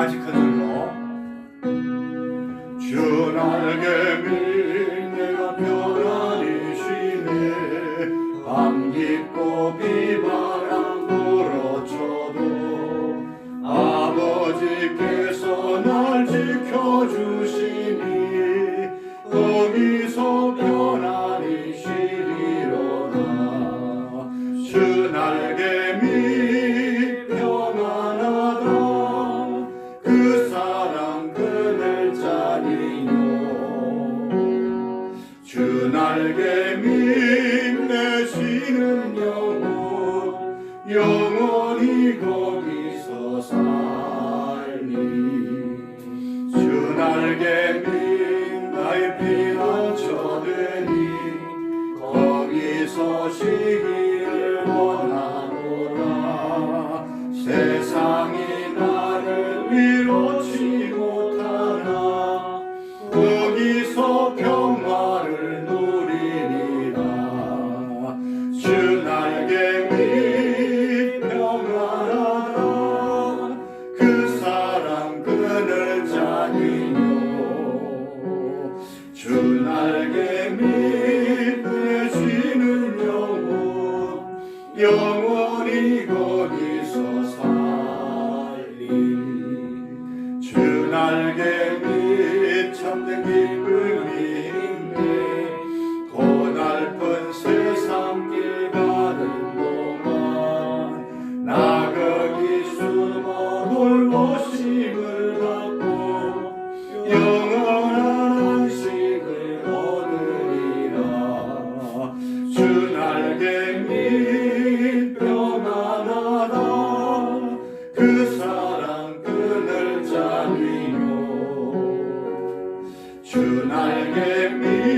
다시 큰 소리로 주 날개 밀 내가 편안히 쉬네 밤 깊고 비바람 불어쳐도 아버지께서 날 지켜주시니 거기서 편안히 쉬리로다 주 날게. 밀 날개미 내쉬는 영혼 영원히 거기서 살리 주 날개미 나의 피난처 되니 거기서 쉬기를 원하노라. 세상 나에게 믿으시는 영혼 영원히 거기서 살림 주 날개 밑 참된 기쁨인데 고날픈 세상 길 가는 동안 나 거기 숨어 돌고 싶 tonight give me